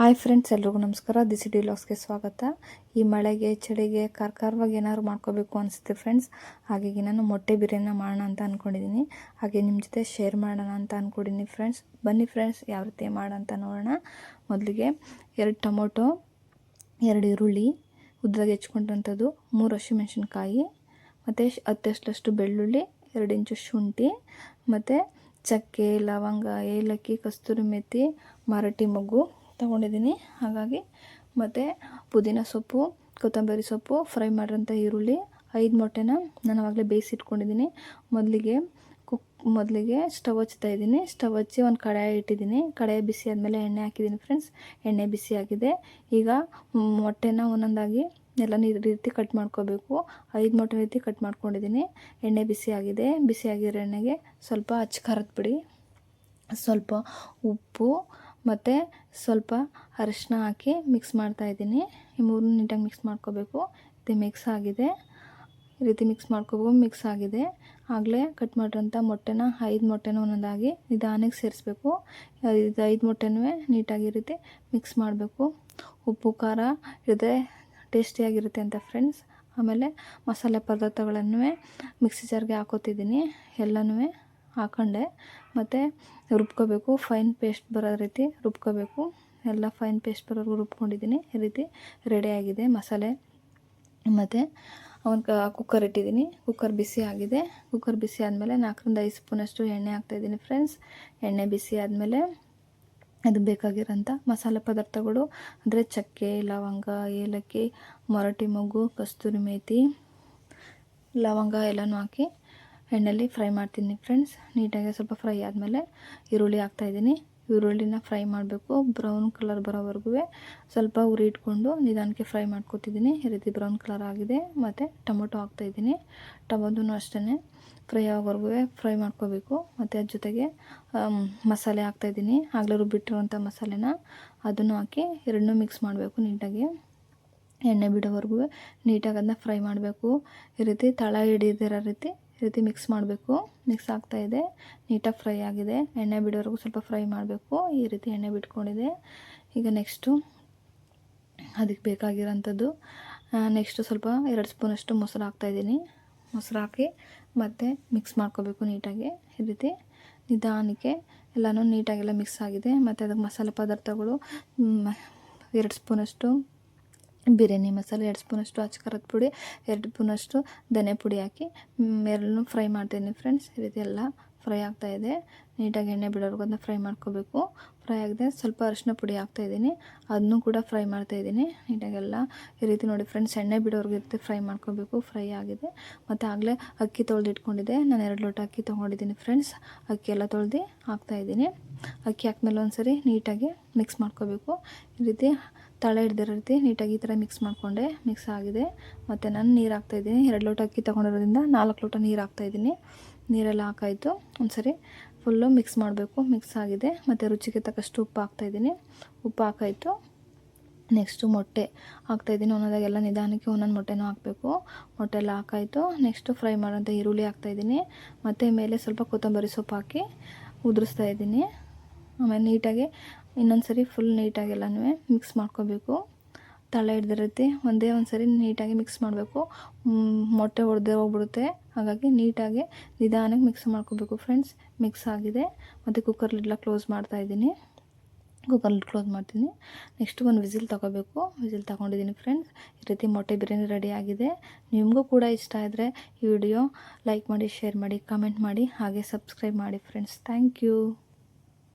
Hi friends, ಎಲ್ರಿಗೂ ನಮಸ್ಕಾರ. DC D ಲಾಗ್ಸ್ಗೆ ಸ್ವಾಗತ. ಈ ಮಳೆಗೆ, ಚಳಿಗೆ, ಕಾರ್ಕಾರವಾಗಿ ಏನಾದ್ರು ಮಾಡ್ಕೋಬೇಕು ಅನಿಸುತ್ತೆ ಫ್ರೆಂಡ್ಸ್ ಹಾಗಾಗಿ ನಾನು ಮೊಟ್ಟೆ ಬಿರಿಯಾನಿ ಮಾಡೋಣ ಅಂತ ಅಂದ್ಕೊಂಡಿದ್ದೀನಿ ಹಾಗೆ ನಿಮ್ಮ ಜೊತೆ ಶೇರ್ ಮಾಡೋಣ ಅಂತ ಅಂದ್ಕೊಂಡಿದ್ದೀನಿ ಫ್ರೆಂಡ್ಸ್ ಬನ್ನಿ ಫ್ರೆಂಡ್ಸ್ ಯಾವ ರೀತಿ ಮಾಡೋಣ ಅಂತ ನೋಡೋಣ. ಮೊದಲಿಗೆ ಎರಡು ಟೊಮೊಟೊ, ಎರಡು ಈರುಳ್ಳಿ, ಉದ್ದಾಗಿ ಹೆಚ್ಕೊಂಡಂಥದ್ದು ಮೂರು ಹಸಿಮೆಣ್ಸಿನ್ಕಾಯಿ, ಮತ್ತು ಹತ್ತಷ್ಟಷ್ಟು ಬೆಳ್ಳುಳ್ಳಿ, ಎರಡು ಇಂಚು ಶುಂಠಿ, ಮತ್ತು ಚಕ್ಕೆ, ಲವಂಗ, ಏಲಕ್ಕಿ, ಕಸ್ತೂರಿ ಮೆಥಿ ಮರಾಠಿ ಮೊಗ್ಗು ತೊಗೊಂಡಿದ್ದೀನಿ. ಹಾಗಾಗಿ ಮತ್ತು ಪುದೀನ ಸೊಪ್ಪು, ಕೊತ್ತಂಬರಿ ಸೊಪ್ಪು, ಫ್ರೈ ಮಾಡಿರೋಂಥ ಈರುಳ್ಳಿ, ಐದು ಮೊಟ್ಟೆನ ನಾನು ಆವಾಗಲೇ ಬೇಯಿಸಿಟ್ಕೊಂಡಿದ್ದೀನಿ. ಮೊದಲಿಗೆ ಕುಕ್, ಮೊದಲಿಗೆ ಸ್ಟವ್ ಹಚ್ತಾ ಇದ್ದೀನಿ. ಸ್ಟವ್ ಹಚ್ಚಿ ಒಂದು ಕಡಾಯಿ ಇಟ್ಟಿದ್ದೀನಿ. ಕಡಾಯಿ ಬಿಸಿ ಆದಮೇಲೆ ಎಣ್ಣೆ ಹಾಕಿದ್ದೀನಿ ಫ್ರೆಂಡ್ಸ್. ಎಣ್ಣೆ ಬಿಸಿ ಆಗಿದೆ. ಈಗ ಮೊಟ್ಟೆನ ಒಂದೊಂದಾಗಿ ಎಲ್ಲ ನೀರು ರೀತಿ ಕಟ್ ಮಾಡ್ಕೋಬೇಕು. ಐದು ಮೊಟ್ಟೆ ರೀತಿ ಕಟ್ ಮಾಡ್ಕೊಂಡಿದ್ದೀನಿ. ಎಣ್ಣೆ ಬಿಸಿ ಆಗಿದೆ. ಬಿಸಿ ಆಗಿರೋ ಎಣ್ಣೆಗೆ ಸ್ವಲ್ಪ ಅಚ್ಚ ಖಾರದ ಪುಡಿ, ಸ್ವಲ್ಪ ಉಪ್ಪು ಮತ್ತು ಸ್ವಲ್ಪ ಅರಿಶಿನ ಹಾಕಿ ಮಿಕ್ಸ್ ಮಾಡ್ತಾಯಿದ್ದೀನಿ ಈ ಮೂರು ನೀಟಾಗಿ ಮಿಕ್ಸ್ ಮಾಡ್ಕೋಬೇಕು. ಇದು ಮಿಕ್ಸ್ ಆಗಿದೆ. ಈ ರೀತಿ ಮಿಕ್ಸ್ ಮಾಡ್ಕೋಬೇಕು ಮಿಕ್ಸ್ ಆಗಿದೆ. ಆಗಲೇ ಕಟ್ ಮಾಡಿರೋಂಥ ಮೊಟ್ಟೆನ ಐದು ಮೊಟ್ಟೆನ ಒಂದೊಂದಾಗಿ ನಿಧಾನಕ್ಕೆ ಸೇರಿಸ್ಬೇಕು. ಇದು ಐದು ಮೊಟ್ಟೆನೂ ನೀಟಾಗಿ ರೀತಿ ಮಿಕ್ಸ್ ಮಾಡಬೇಕು. ಉಪ್ಪು, ಖಾರ ಇದೆ ಟೇಸ್ಟಿಯಾಗಿರುತ್ತೆ ಅಂತ ಫ್ರೆಂಡ್ಸ್ ಆಮೇಲೆ ಮಸಾಲೆ ಪದಾರ್ಥಗಳನ್ನು ಮಿಕ್ಸಿ ಜಾರ್ಗೆ ಹಾಕೋತಿದ್ದೀನಿ. ಎಲ್ಲನೂ ಹಾಕೊಂಡೆ. ಮತ್ತು ರುಬ್ಕೋಬೇಕು. ಫೈನ್ ಪೇಸ್ಟ್ ಬರೋ ರೀತಿ ರುಬ್ಕೋಬೇಕು. ಎಲ್ಲ ಫೈನ್ ಪೇಸ್ಟ್ ಬರೋವರೆಗೂ ರುಬ್ಕೊಂಡಿದ್ದೀನಿ. ಈ ರೀತಿ ರೆಡಿಯಾಗಿದೆ ಮಸಾಲೆ. ಮತ್ತು ಅವನ್ ಕುಕ್ಕರ್ ಇಟ್ಟಿದ್ದೀನಿ. ಕುಕ್ಕರ್ ಬಿಸಿ ಆಗಿದೆ. ಕುಕ್ಕರ್ ಬಿಸಿ ಆದಮೇಲೆ ನಾಲ್ಕರಿಂದ ಐದು ಸ್ಪೂನಷ್ಟು ಎಣ್ಣೆ ಹಾಕ್ತಾಯಿದ್ದೀನಿ ಫ್ರೆಂಡ್ಸ್ ಎಣ್ಣೆ ಬಿಸಿ ಆದಮೇಲೆ ಅದು ಬೇಕಾಗಿರೋಂಥ ಮಸಾಲೆ ಪದಾರ್ಥಗಳು. ಅಂದರೆ ಚಕ್ಕೆ, ಲವಂಗ, ಏಲಕ್ಕಿ ಮರಾಠಿ ಮೊಗ್ಗು, ಕಸ್ತೂರಿ ಮೇತಿ, ಲವಂಗ ಎಲ್ಲನೂ ಹಾಕಿ ಎಣ್ಣೆಯಲ್ಲಿ ಫ್ರೈ ಮಾಡ್ತೀನಿ ಫ್ರೆಂಡ್ಸ್. ನೀಟಾಗಿ ಸ್ವಲ್ಪ ಫ್ರೈ ಆದಮೇಲೆ ಈರುಳ್ಳಿ ಹಾಕ್ತಾಯಿದ್ದೀನಿ ಈರುಳ್ಳಿನ ಫ್ರೈ ಮಾಡಬೇಕು. ಬ್ರೌನ್ ಕಲರ್ ಬರೋವರೆಗೂ ಸ್ವಲ್ಪ ಉರಿ ಇಟ್ಕೊಂಡು ನಿಧಾನಕ್ಕೆ ಫ್ರೈ ಮಾಡ್ಕೊತಿದ್ದೀನಿ. ಈ ರೀತಿ ಬ್ರೌನ್ ಕಲರ್ ಆಗಿದೆ. ಮತ್ತು ಟೊಮೊಟೊ ಹಾಕ್ತಾಯಿದ್ದೀನಿ ಟೊಮೊಟೊನೂ ಅಷ್ಟೇ ಫ್ರೈ ಆಗೋವರೆಗೂ ಫ್ರೈ ಮಾಡ್ಕೋಬೇಕು. ಮತ್ತು ಅದ್ರ ಜೊತೆಗೆ ಮಸಾಲೆ ಹಾಕ್ತಾಯಿದ್ದೀನಿ ಆಗಲೇ ರುಬ್ಬಿಟ್ಟಿರುವಂಥ ಮಸಾಲೆನ ಅದನ್ನು ಹಾಕಿ ಎರಡನ್ನೂ ಮಿಕ್ಸ್ ಮಾಡಬೇಕು ನೀಟಾಗಿ. ಎಣ್ಣೆ ಬಿಡೋವರೆಗೂ ನೀಟಾಗಿ ಅದನ್ನ ಫ್ರೈ ಮಾಡಬೇಕು. ಈ ರೀತಿ ತಳ ಹಿಡಿದಿರೋ ರೀತಿ ಈ ರೀತಿ ಮಿಕ್ಸ್ ಮಾಡಬೇಕು. ಮಿಕ್ಸ್ ಆಗ್ತಾಯಿದೆ ನೀಟಾಗಿ ಫ್ರೈ ಆಗಿದೆ. ಎಣ್ಣೆ ಬಿಡೋವರೆಗೂ ಸ್ವಲ್ಪ ಫ್ರೈ ಮಾಡಬೇಕು. ಈ ರೀತಿ ಎಣ್ಣೆ ಬಿಟ್ಕೊಂಡಿದೆ. ಈಗ ನೆಕ್ಸ್ಟು ಅದಕ್ಕೆ ಬೇಕಾಗಿರೋಂಥದ್ದು ನೆಕ್ಸ್ಟು ಸ್ವಲ್ಪ ಎರಡು ಸ್ಪೂನಷ್ಟು ಮೊಸರು ಹಾಕ್ತಾಯಿದ್ದೀನಿ ಮೊಸರು ಹಾಕಿ ಮತ್ತು ಮಿಕ್ಸ್ ಮಾಡ್ಕೋಬೇಕು ನೀಟಾಗಿ. ಈ ರೀತಿ ನಿಧಾನಕ್ಕೆ ಎಲ್ಲನೂ ನೀಟಾಗೆಲ್ಲ ಮಿಕ್ಸ್ ಆಗಿದೆ. ಮತ್ತು ಅದಕ್ಕೆ ಮಸಾಲೆ ಪದಾರ್ಥಗಳು ಎರಡು ಸ್ಪೂನಷ್ಟು ಬಿರಿಯಾನಿ ಮಸಾಲೆ ಎರಡು ಸ್ಪೂನಷ್ಟು ಅಚ್ಚ ಖಾರದ ಪುಡಿ, ಎರಡು ಸ್ಪೂನಷ್ಟು ಧನೆ ಪುಡಿ ಹಾಕಿ ಎರಡನ್ನೂ ಫ್ರೈ ಮಾಡ್ತೀನಿ ಫ್ರೆಂಡ್ಸ್ ಈ ರೀತಿ ಎಲ್ಲ ಫ್ರೈ ಆಗ್ತಾಯಿದೆ ನೀಟಾಗಿ ಎಣ್ಣೆ ಬಿಡೋರ್ಗು ಅದನ್ನ ಫ್ರೈ ಮಾಡ್ಕೋಬೇಕು. ಫ್ರೈ ಆಗಿದೆ ಸ್ವಲ್ಪ ಅರಿಶಿನ ಪುಡಿ ಹಾಕ್ತಾಯಿದ್ದೀನಿ ಅದನ್ನು ಕೂಡ ಫ್ರೈ ಮಾಡ್ತಾಯಿದ್ದೀನಿ ನೀಟಾಗೆಲ್ಲ ಈ ರೀತಿ ನೋಡಿ ಫ್ರೆಂಡ್ಸ್ ಎಣ್ಣೆ ಬಿಡೋರ್ಗೆ ಇರುತ್ತೆ ಫ್ರೈ ಮಾಡ್ಕೋಬೇಕು. ಫ್ರೈ ಆಗಿದೆ. ಮತ್ತು ಆಗಲೇ ಅಕ್ಕಿ ತೊಳೆದು ಇಟ್ಕೊಂಡಿದ್ದೆ ನಾನು ಎರಡು ಲೋಟ ಅಕ್ಕಿ ತೊಗೊಂಡಿದ್ದೀನಿ ಫ್ರೆಂಡ್ಸ್ ಅಕ್ಕಿ ಎಲ್ಲ ತೊಳೆದು ಹಾಕ್ತಾಯಿದ್ದೀನಿ ಅಕ್ಕಿ ಹಾಕ್ಮೇಲೆ ಒಂದು ಸರಿ ನೀಟಾಗಿ ಮಿಕ್ಸ್ ಮಾಡ್ಕೋಬೇಕು. ಈ ರೀತಿ ತಳೆ ಹಿಡ್ದಿರೋ ನೀಟಾಗಿ ಈ ಥರ ಮಿಕ್ಸ್ ಮಾಡಿಕೊಂಡೆ ಮಿಕ್ಸ್ ಆಗಿದೆ. ಮತ್ತು ನಾನು ನೀರು ಹಾಕ್ತಾಯಿದ್ದೀನಿ ಎರಡು ಲೋಟ ಅಕ್ಕಿ ತೊಗೊಂಡಿರೋದ್ರಿಂದ ನಾಲ್ಕು ಲೋಟ ನೀರು ಹಾಕ್ತಾಯಿದ್ದೀನಿ ನೀರೆಲ್ಲ ಹಾಕಾಯಿತು. ಒಂದು ಸರಿ ಫುಲ್ಲು ಮಿಕ್ಸ್ ಮಾಡಬೇಕು. ಮಿಕ್ಸ್ ಆಗಿದೆ. ಮತ್ತು ರುಚಿಗೆ ತಕ್ಕಷ್ಟು ಉಪ್ಪು ಹಾಕ್ತಾಯಿದ್ದೀನಿ ಉಪ್ಪು ಹಾಕಾಯಿತು. ನೆಕ್ಸ್ಟು ಮೊಟ್ಟೆ ಹಾಕ್ತಾಯಿದ್ದೀನಿ ಒಂದೊಂದಾಗೆಲ್ಲ ನಿಧಾನಕ್ಕೆ ಒಂದೊಂದು ಮೊಟ್ಟೆನೂ ಹಾಕಬೇಕು. ಮೊಟ್ಟೆ ಎಲ್ಲ ಹಾಕಾಯಿತು. ನೆಕ್ಸ್ಟು ಫ್ರೈ ಮಾಡೋಂಥ ಈರುಳ್ಳಿ ಹಾಕ್ತಾಯಿದ್ದೀನಿ ಮತ್ತು ಮೇಲೆ ಸ್ವಲ್ಪ ಕೊತ್ತಂಬರಿ ಸೊಪ್ಪು ಹಾಕಿ ಉದುರಿಸ್ತಾ ಇದ್ದೀನಿ. ಆಮೇಲೆ ನೀಟಾಗಿ ಇನ್ನೊಂದು ಸರಿ ಫುಲ್ ನೀಟಾಗಿ ಮಿಕ್ಸ್ ಮಾಡ್ಕೋಬೇಕು. ತಳ ಹಿಡ್ದಿರುತ್ತೆ, ಒಂದೇ ಒಂದು ಸರಿ ನೀಟಾಗಿ ಮಿಕ್ಸ್ ಮಾಡಬೇಕು. ಮೊಟ್ಟೆ ಒಡೆದೇ ಹೋಗ್ಬಿಡುತ್ತೆ. ಹಾಗಾಗಿ ನೀಟಾಗಿ ನಿಧಾನಕ್ಕೆ ಮಿಕ್ಸ್ ಮಾಡ್ಕೋಬೇಕು ಫ್ರೆಂಡ್ಸ್ ಮಿಕ್ಸ್ ಆಗಿದೆ. ಮತ್ತು ಕುಕ್ಕರ್ ಲಿಡ್ಲ ಕ್ಲೋಸ್ ಮಾಡ್ತಾಯಿದ್ದೀನಿ ಕುಕ್ಕರ್ ಲಿಡ್ ಕ್ಲೋಸ್ ಮಾಡ್ತೀನಿ. ನೆಕ್ಸ್ಟ್ ಒಂದು ವಿಸಿಲ್ ತೊಗೋಬೇಕು. ವಿಸಿಲ್ ತೊಗೊಂಡಿದ್ದೀನಿ ಫ್ರೆಂಡ್ಸ್ ಈ ರೀತಿ ಮೊಟ್ಟೆ ಬಿರಿಯಾನಿ ರೆಡಿ ಆಗಿದೆ. ನಿಮಗೂ ಕೂಡ ಇಷ್ಟ ಆದರೆ ಈ ವಿಡಿಯೋ ಲೈಕ್ ಮಾಡಿ ಶೇರ್ ಮಾಡಿ ಕಮೆಂಟ್ ಮಾಡಿ, ಹಾಗೆ ಸಬ್ಸ್ಕ್ರೈಬ್ ಮಾಡಿ ಫ್ರೆಂಡ್ಸ್ ಥ್ಯಾಂಕ್ ಯು